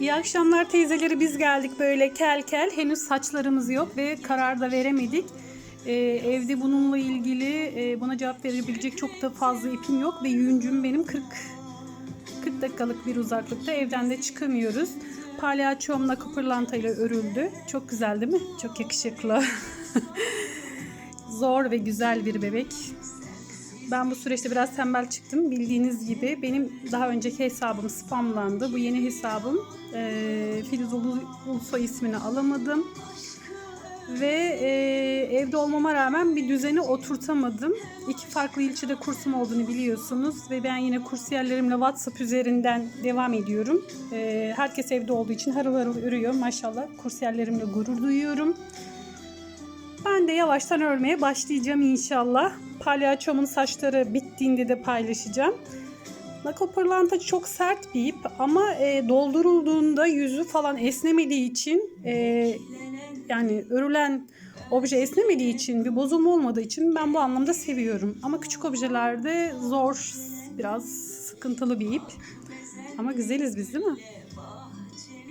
İyi akşamlar teyzeleri biz geldik böyle kel kel. Henüz saçlarımız yok ve karar da veremedik. Ee, evde bununla ilgili e, buna cevap verebilecek çok da fazla ipim yok ve yüncüm benim 40 40 dakikalık bir uzaklıkta evden de çıkamıyoruz. Palyaçomla kıpırlantayla örüldü. Çok güzel değil mi? Çok yakışıklı. Zor ve güzel bir bebek. Ben bu süreçte biraz tembel çıktım. Bildiğiniz gibi benim daha önceki hesabım spamlandı. Bu yeni hesabım e, Filiz Ulu- Ulusoy ismini alamadım. Ve e, evde olmama rağmen bir düzeni oturtamadım. İki farklı ilçede kursum olduğunu biliyorsunuz. Ve ben yine kursiyerlerimle WhatsApp üzerinden devam ediyorum. E, herkes evde olduğu için harıl harıl örüyor. Maşallah kursiyerlerimle gurur duyuyorum. De yavaştan örmeye başlayacağım inşallah. Palyaçomun saçları bittiğinde de paylaşacağım. Nako pırlanta çok sert bir ip ama e, doldurulduğunda yüzü falan esnemediği için e, yani örülen obje esnemediği için bir bozulma olmadığı için ben bu anlamda seviyorum. Ama küçük objelerde zor biraz sıkıntılı bir ip. Ama güzeliz biz değil mi?